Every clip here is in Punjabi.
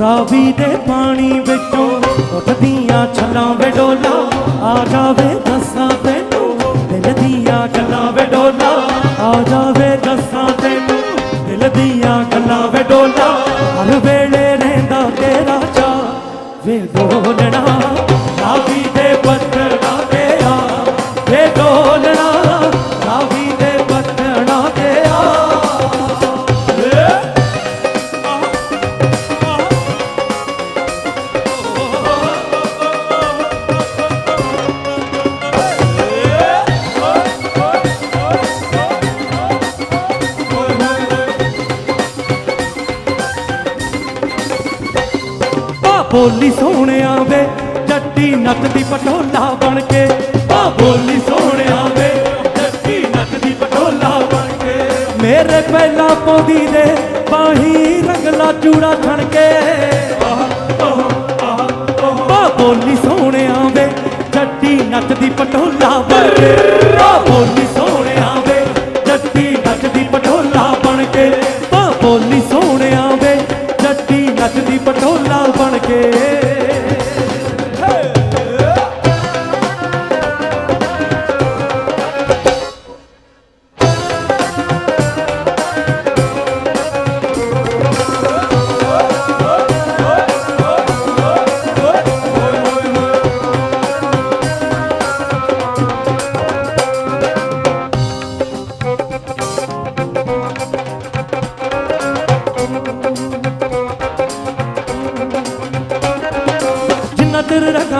ਰਾਵੀ ਦੇ ਪਾਣੀ ਵਿੱਚੋਂ ਉੱਠਦੀਆਂ ਛੱਲਾਂ ਵੇ ਆ ਜਾਵੇ ਬੋਲੀ ਸੋਹਣਿਆ ਵੇ, ਜੱਟੀ ਨੱਚਦੀ ਪਟੋਲਾ ਬਣ ਕੇ। ਆ ਬੋਲੀ ਸੋਹਣਿਆ ਵੇ, ਜੱਟੀ ਨੱਚਦੀ ਪਟੋਲਾ ਬਣ ਕੇ। ਮੇਰੇ ਪਹਿਲਾ ਪੌਦੀ ਦੇ ਬਾਹੀ ਰੰਗਲਾ ਚੂੜਾ ਛਣ ਕੇ। ਆ ਬੋਲੀ ਸੋਹਣਿਆ ਵੇ, ਜੱਟੀ ਨੱਚਦੀ ਪਟੋਲਾ ਬਣ ਕੇ। ਆ ਬੋਲੀ ਪਟੋਲਾ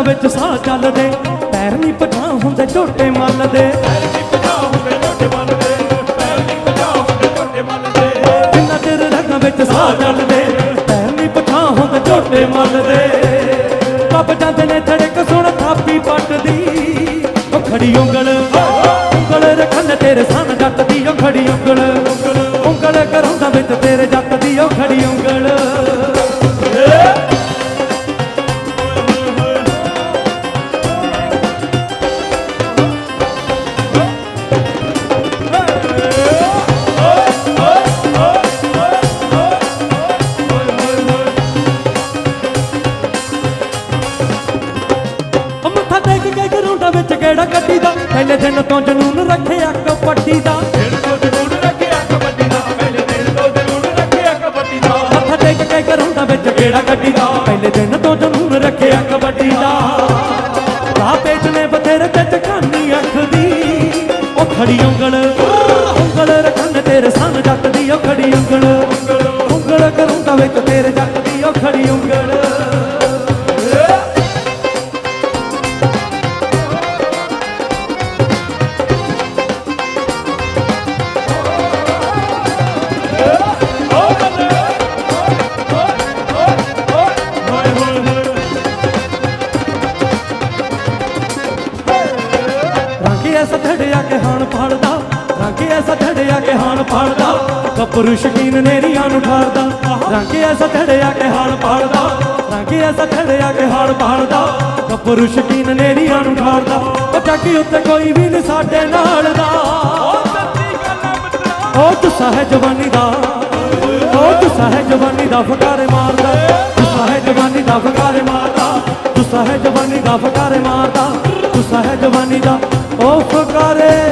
ਵਿੱਚ ਸਾਹ ਚੱਲਦੇ। ਪੈਰ ਨਹੀਂ ਪਛਾਂ ਹੁੰਦੇ, ਝੋਟੇ ਮੱਲਦੇ। ਜਿੰਨਾ ਚਿਰ ਰਗਾਂ ਵਿੱਚ ਸਾਹ ਚੱਲਦੇ, ਪੈਰ ਨਹੀਂ ਪਛਾਂ ਹੁੰਦੇ, ਝੋਟੇ ਮੱਲਦੇ। ਕੱਬ ਜਾਂਦੇ ਨੇ ਥੜਕ, ਸੁਣ ਥਾਪੀ ਪੱਟਦੀ। ਉਹ ਖੜੀ ਉਂਗਲ ਉਂਗਲ ਰੱਖਣ ਤੇਰੇ ਸਾਨ ਜੱਟ ਦੀ ਉਹ ਖੜੀ ਉਂਗਲ ਉਂਗਲ ਕਰਾਉਂਦਾ ਵਿੱਚ ਤੇਰੇ ਜੱਟ ਦੀ ਉਹ ਖੜੀ ਉਂਗਲ। ਦਾ। ਪਹਿਲੇ ਦਿਨ ਤੋਂ ਜਨੂਨ ਰੱਖਿਆ ਕਪੱਟੀ ਦਾ। ਟੇਕ ਕੇ ਵਿੱਚ ਕਿਹੜਾ ਪਹਿਲੇ ਦਿਨ ਤੋਂ ਜਨੂਨ ਰੱਖਿਆ ਕਬੱਡੀ ਦਾ। ਰਾਹ ਪੇਚਨੇ ਬਥੇਰੇ ਤੇ ਚਖਾਨੀ ਅੱਖ ਦੀ। ਉਹ ਖੜੀ ਉਂਗਲ ਉਂਗਲ ਰੱਖਣ ਤੇਰੇ ਸੰਗ ਜੱਟ ਦੀ ਉਹ ਖੜੀ ਉਂਗਲ। ਰੰਗ ਐਸਾ ਹਾਣ ਫੜਦਾ। ਰੰਗ ਐਸਾ ਢੜਿਆ ਕਿ ਹਾਣ ਫੜਦਾ। ਗੱਭਰੂ ਸ਼ਕੀਨ ਨੇਰੀਆਂ ਨੂੰ ਠਾਰਦਾ। ਰੰਗ ਐਸਾ ਢੜਿਆ ਕਿ ਹਾਣ ਫੜਦਾ। ਰੰਗ ਐਸਾ ਢੜਿਆ ਕਿ ਹਾਣ ਫੜਦਾ। ਗੱਭਰੂ ਸ਼ਕੀਨ ਨੇਰੀਆਂ ਨੂੰ ਠਾਰਦਾ। ਉਹ ਚੱਕੀ ਉੱਤੇ ਕੋਈ ਵੀ ਨਹੀਂ ਸਾਡੇ ਨਾਲ ਦਾ। ਉਹ ਤੁਸਾ ਹੈ ਜਵਾਨੀ ਦਾ। ਉਹ ਤੁਸਾ ਹੈ ਜਵਾਨੀ ਦਾ ਫਕਾਰੇ ਮਾਰਦਾ। ਤੁਸਾ ਹੈ ਜਵਾਨੀ ਦਾ ਫਕਾਰੇ ਮਾਰਦਾ। ਤੁਸਾ ਹੈ ਜਵਾਨੀ ਦਾ ਫਕਾਰੇ ਮਾਰਦਾ। ਤੁਸਾ ਹੈ ਜਵਾਨੀ ਦਾ ਉਹ ਫਕਾਰੇ ਮਾਰਦਾ